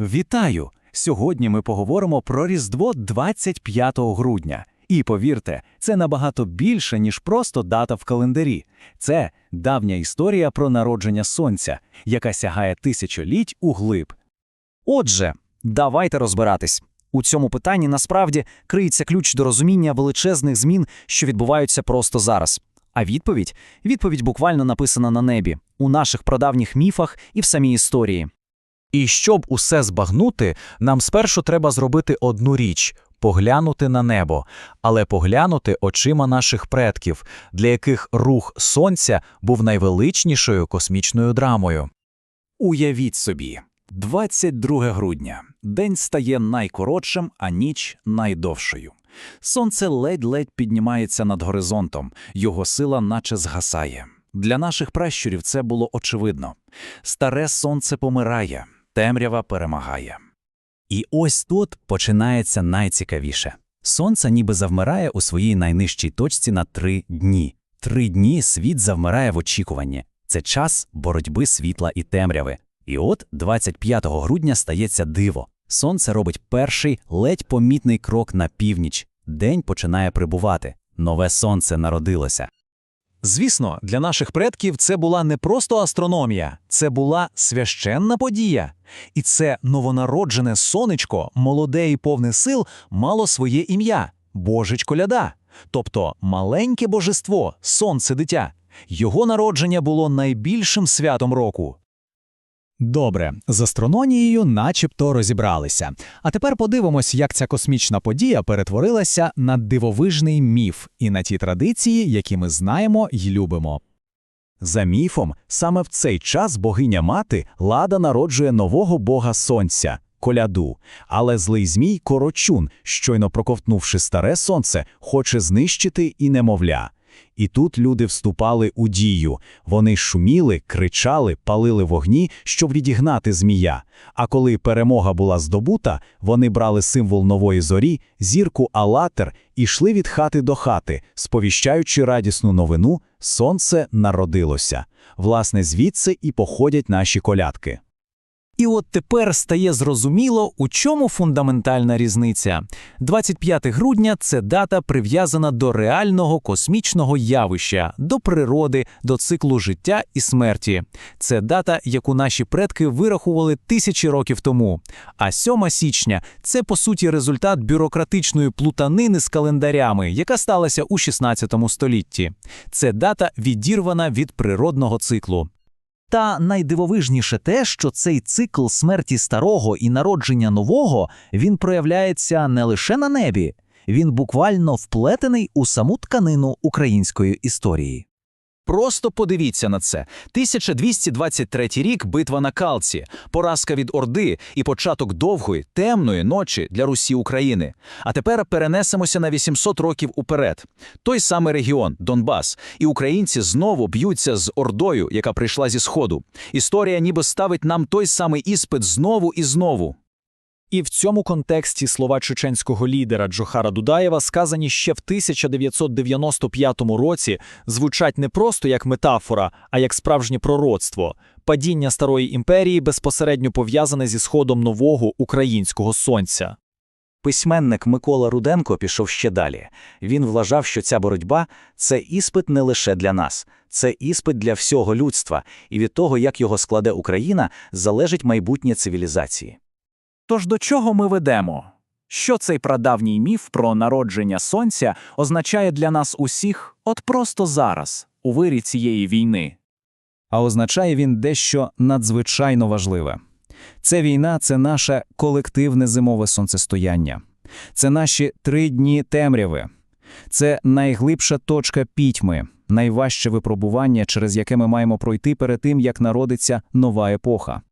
Вітаю! Сьогодні ми поговоримо про Різдво 25 грудня. І повірте, це набагато більше, ніж просто дата в календарі. Це давня історія про народження сонця, яка сягає тисячоліть у глиб. Отже, давайте розбиратись. У цьому питанні насправді криється ключ до розуміння величезних змін, що відбуваються просто зараз. А відповідь відповідь буквально написана на небі, у наших прадавніх міфах і в самій історії. І щоб усе збагнути, нам спершу треба зробити одну річ поглянути на небо, але поглянути очима наших предків, для яких рух сонця був найвеличнішою космічною драмою. Уявіть собі, 22 грудня. День стає найкоротшим, а ніч найдовшою. Сонце ледь-ледь піднімається над горизонтом, його сила наче згасає. Для наших пращурів це було очевидно. Старе сонце помирає, темрява перемагає. І ось тут починається найцікавіше. Сонце ніби завмирає у своїй найнижчій точці на три дні. Три дні світ завмирає в очікуванні. Це час боротьби світла і темряви. І от 25 грудня стається диво. Сонце робить перший ледь помітний крок на північ. День починає прибувати. Нове сонце народилося. Звісно, для наших предків це була не просто астрономія, це була священна подія. І це новонароджене сонечко, молоде і повне сил, мало своє ім'я Божечко ляда, тобто маленьке божество, сонце дитя. Його народження було найбільшим святом року. Добре, з астрономією начебто розібралися. А тепер подивимось, як ця космічна подія перетворилася на дивовижний міф і на ті традиції, які ми знаємо й любимо. За міфом, саме в цей час богиня мати Лада народжує нового бога сонця коляду. Але злий змій Корочун, щойно проковтнувши старе сонце, хоче знищити і немовля. І тут люди вступали у дію. Вони шуміли, кричали, палили вогні, щоб відігнати змія. А коли перемога була здобута, вони брали символ нової зорі, зірку Алатер, і йшли від хати до хати, сповіщаючи радісну новину, сонце народилося. Власне, звідси і походять наші колядки. І от тепер стає зрозуміло, у чому фундаментальна різниця. 25 грудня це дата прив'язана до реального космічного явища, до природи, до циклу життя і смерті. Це дата, яку наші предки вирахували тисячі років тому. А 7 січня це по суті результат бюрократичної плутанини з календарями, яка сталася у 16 столітті. Це дата відірвана від природного циклу. Та найдивовижніше те, що цей цикл смерті старого і народження нового він проявляється не лише на небі, він буквально вплетений у саму тканину української історії. Просто подивіться на це. 1223 рік битва на Калці, поразка від Орди і початок довгої, темної ночі для Русі України. А тепер перенесемося на 800 років уперед. Той самий регіон, Донбас, і українці знову б'ються з Ордою, яка прийшла зі Сходу. Історія ніби ставить нам той самий іспит знову і знову. І в цьому контексті слова чеченського лідера Джохара Дудаєва, сказані ще в 1995 році, звучать не просто як метафора, а як справжнє пророцтво. Падіння старої імперії безпосередньо пов'язане зі сходом нового українського сонця. Письменник Микола Руденко пішов ще далі. Він вважав, що ця боротьба це іспит не лише для нас, це іспит для всього людства, і від того, як його складе Україна, залежить майбутнє цивілізації. Тож до чого ми ведемо? Що цей прадавній міф про народження сонця означає для нас усіх от просто зараз, у вирі цієї війни? А означає він дещо надзвичайно важливе. Це війна це наше колективне зимове сонцестояння, це наші три дні темряви, це найглибша точка пітьми, найважче випробування, через яке ми маємо пройти перед тим, як народиться нова епоха.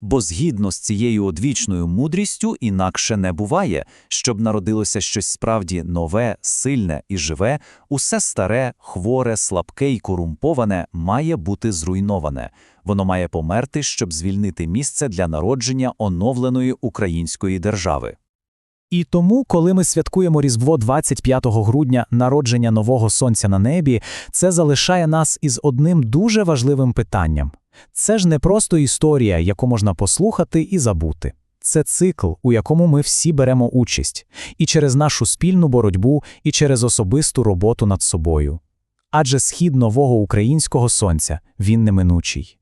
Бо згідно з цією одвічною мудрістю інакше не буває, щоб народилося щось справді нове, сильне і живе, усе старе, хворе, слабке і корумповане має бути зруйноване. Воно має померти, щоб звільнити місце для народження оновленої української держави. І тому, коли ми святкуємо Різдво 25 грудня, народження нового сонця на небі, це залишає нас із одним дуже важливим питанням. Це ж не просто історія, яку можна послухати і забути. це цикл, у якому ми всі беремо участь, і через нашу спільну боротьбу, і через особисту роботу над собою. Адже схід нового українського сонця він неминучий.